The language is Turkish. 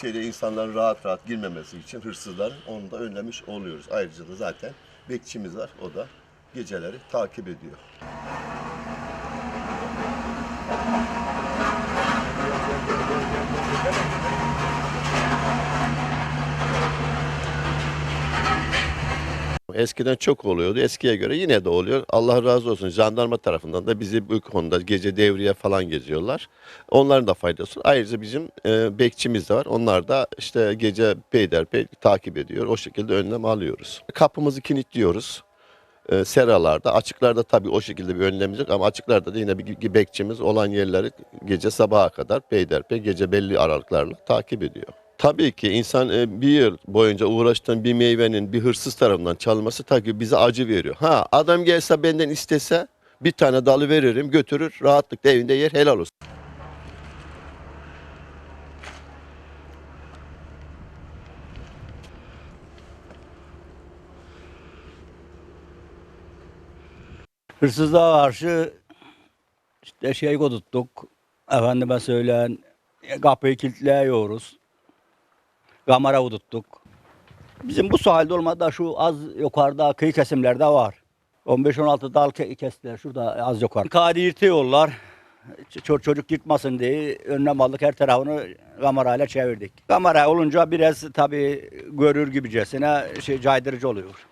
Şeyde insanların rahat rahat girmemesi için hırsızların onu da önlemiş oluyoruz. Ayrıca da zaten bekçimiz var. O da geceleri takip ediyor. Eskiden çok oluyordu. Eskiye göre yine de oluyor. Allah razı olsun. Jandarma tarafından da bizi bu konuda gece devriye falan geziyorlar. Onların da faydası. Ayrıca bizim e, bekçimiz de var. Onlar da işte gece peyderpey takip ediyor. O şekilde önlem alıyoruz. Kapımızı kilitliyoruz. E, seralarda, açıklarda tabii o şekilde bir önlemimiz yok ama açıklarda da yine bir bekçimiz olan yerleri gece sabaha kadar peyderpey gece belli aralıklarla takip ediyor. Tabii ki insan e, bir yıl boyunca uğraştığın bir meyvenin bir hırsız tarafından çalınması tabii bize acı veriyor. Ha adam gelse benden istese bir tane dalı veririm götürür rahatlıkla evinde yer helal olsun. Hırsızlığa karşı işte şey koduttuk. Efendime söyleyen kapıyı kilitliyoruz. Kamera koduttuk. Bizim bu sahilde olmadı şu az yukarıda kıyı kesimlerde var. 15-16 dal ke- kestiler şurada az yukarı. Kadi yırtıyorlar. Ç- çocuk yırtmasın diye önlem aldık her tarafını kamerayla çevirdik. Kamera olunca biraz tabii görür gibicesine şey caydırıcı oluyor.